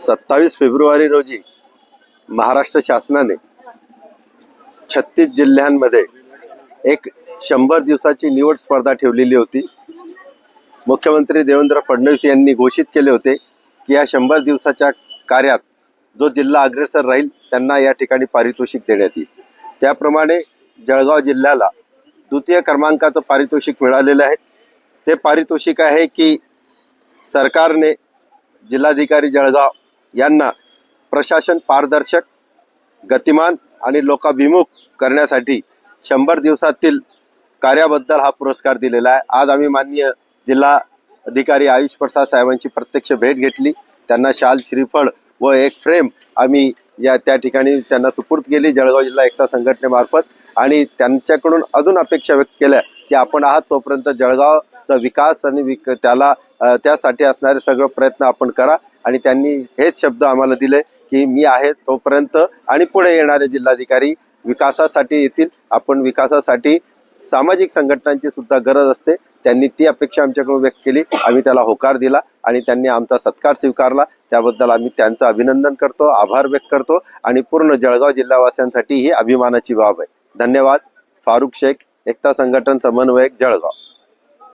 सत्तावीस फेब्रुवारी रोजी महाराष्ट्र शासनाने छत्तीस जिल्ह्यांमध्ये एक शंभर दिवसाची निवड स्पर्धा ठेवलेली होती. मुख्यमंत्री देवेंद्र फडणवीस यांनी घोषित केले होते की या शंभर दिवसाच्या कार्यात जो जिल्हा अग्रेसर राहील त्यांना या ठिकाणी पारितोषिक देण्यात येईल. त्याप्रमाणे जळगाव जिल्ह्याला द्वितीय क्रमांकाचं पारितोषिक मिळालेलं आहे. ते पारितोषिक आहे की सरकारने जिल्हाधिकारी जळगाव यांना प्रशासन पारदर्शक गतिमान आणि लोकाभिमुख करण्यासाठी शंभर दिवसातील कार्याबद्दल हा पुरस्कार दिलेला आहे. आज आम्ही माननीय जिल्हा अधिकारी आयुष प्रसाद साहेबांची प्रत्यक्ष भेट घेतली. त्यांना शाल श्रीफळ व एक फ्रेम आम्ही या त्या ठिकाणी त्यांना सुपूर्द केली जळगाव जिल्हा एकता संघटनेमार्फत. आणि त्यांच्याकडून अजून अपेक्षा व्यक्त केल्या की आपण आहात तोपर्यंत जळगाव विकास आणि विक त्याला त्यासाठी असणारे सगळं प्रयत्न आपण करा. आणि त्यांनी हेच शब्द आम्हाला दिले की मी आहे तोपर्यंत आणि पुढे येणारे जिल्हाधिकारी विकासासाठी येतील. आपण विकासासाठी सामाजिक संघटनांची सुद्धा गरज असते. त्यांनी ती अपेक्षा आमच्याकडून व्यक्त केली. आम्ही त्याला होकार दिला आणि त्यांनी आमचा सत्कार स्वीकारला. त्याबद्दल आम्ही त्यांचं अभिनंदन करतो आभार व्यक्त करतो आणि पूर्ण जळगाव जिल्हावासियांसाठी ही अभिमानाची बाब आहे. धन्यवाद. फारुख शेख एकता संघटन समन्वयक जळगाव.